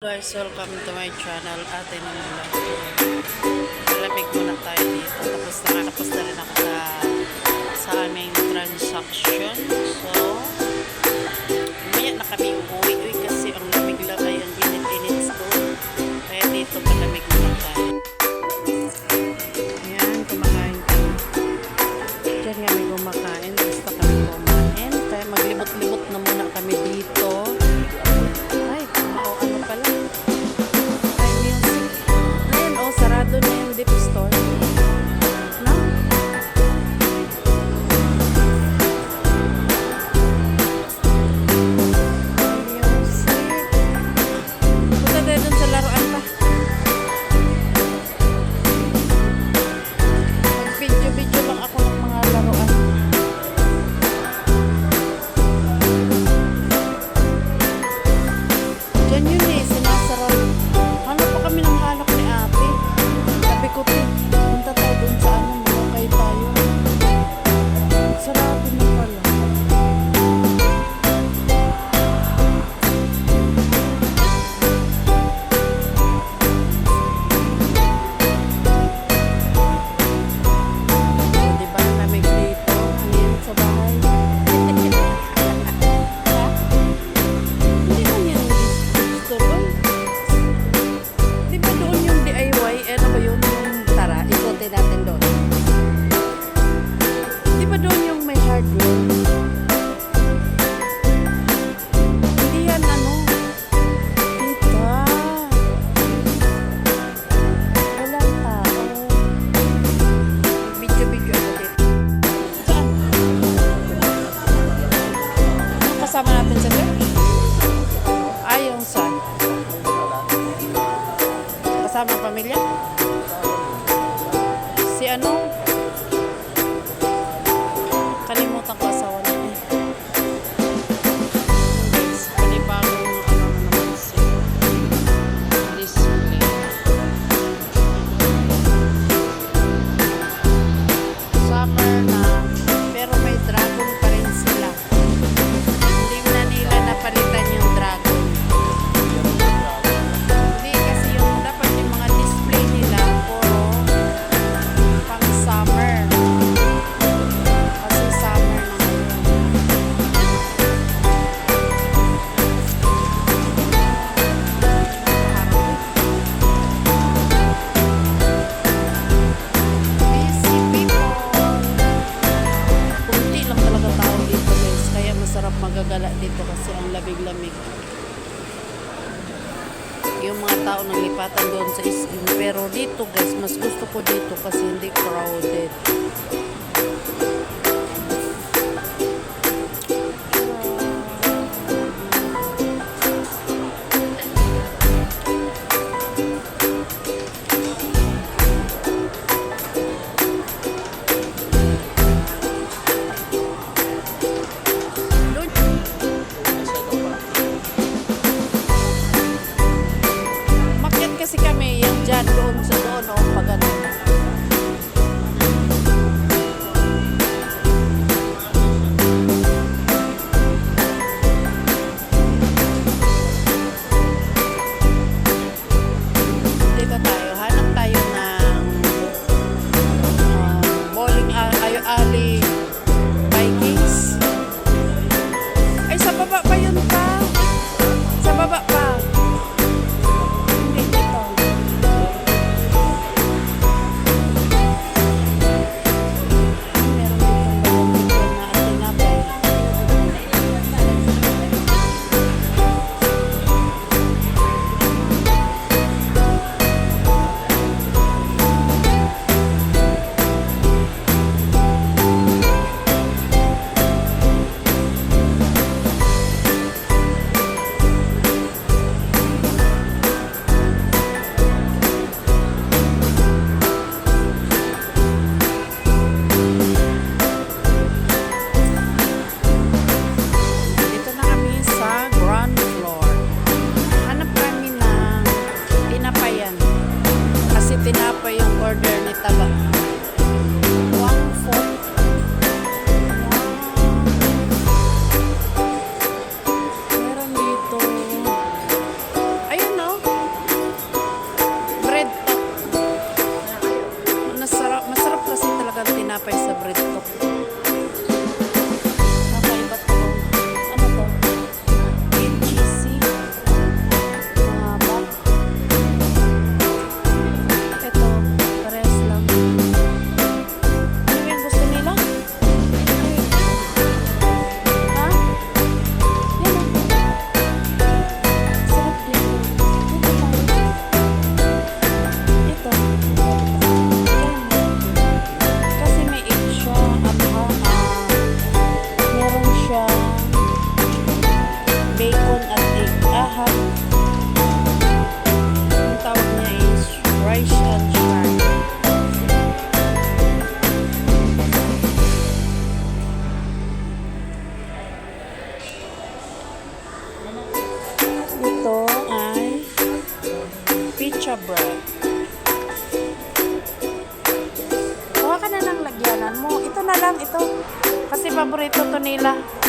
guys, welcome to my channel. Atin ang vlog malamig muna tayo dito. Tapos nakakapos na rin ako sa sa aming transaction. So umaya na kami uuwi kasi ang lamig lang ay ang init-init so kaya dito malamig muna tayo. ko dito kasi hindi crowded. Tama. Kasi paborito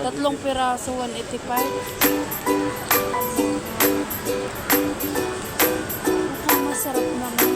Tatlong piraso, 185. Mukhang masarap naman.